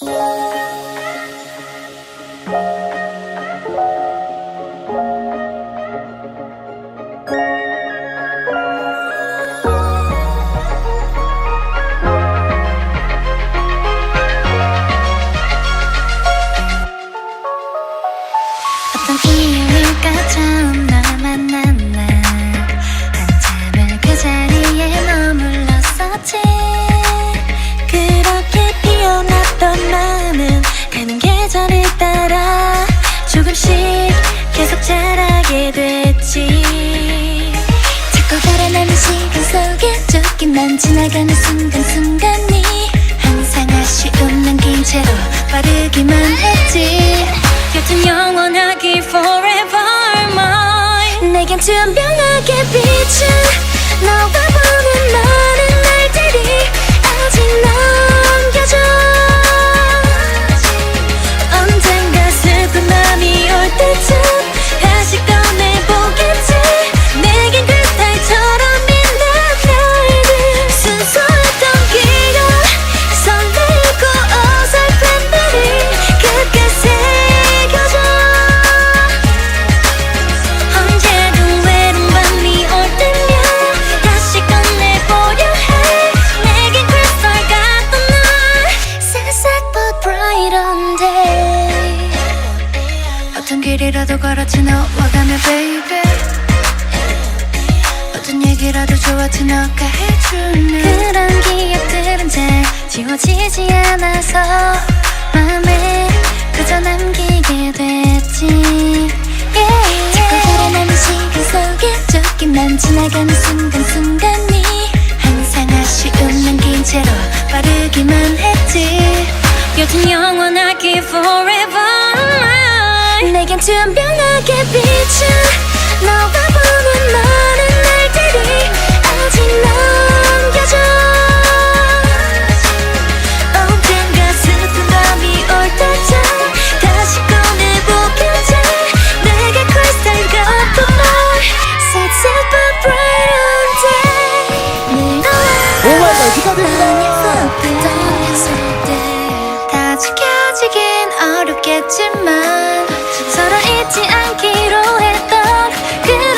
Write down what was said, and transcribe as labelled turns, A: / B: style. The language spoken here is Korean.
A: 어떤 이유일까 됐지. 자꾸 달아나는 시간 속에 쫓기만 지나가는 순간순간이 항상 아쉬움 남긴 채로 빠르기만 했지. 여튼 영원하기 forever mine. 내겐 투명하게 비춘 길이라도 걸었지 너와 가면 baby. 어떤 얘기라도 좋았지 너가 해주는. 그런 기억들은 잘 지워지지 않아서 마음에 그저 남기게 됐지. Yeah. 자꾸 달아나는 시간 속에 쫓기만 지나가는 순간순간이 항상 아쉬움 남긴 채로 빠르기만 했지. 여튼 영원하게 forever 내겐 투명하게 비춘 너와 아직엔 어렵겠지만 살아있지 않기로 했던 그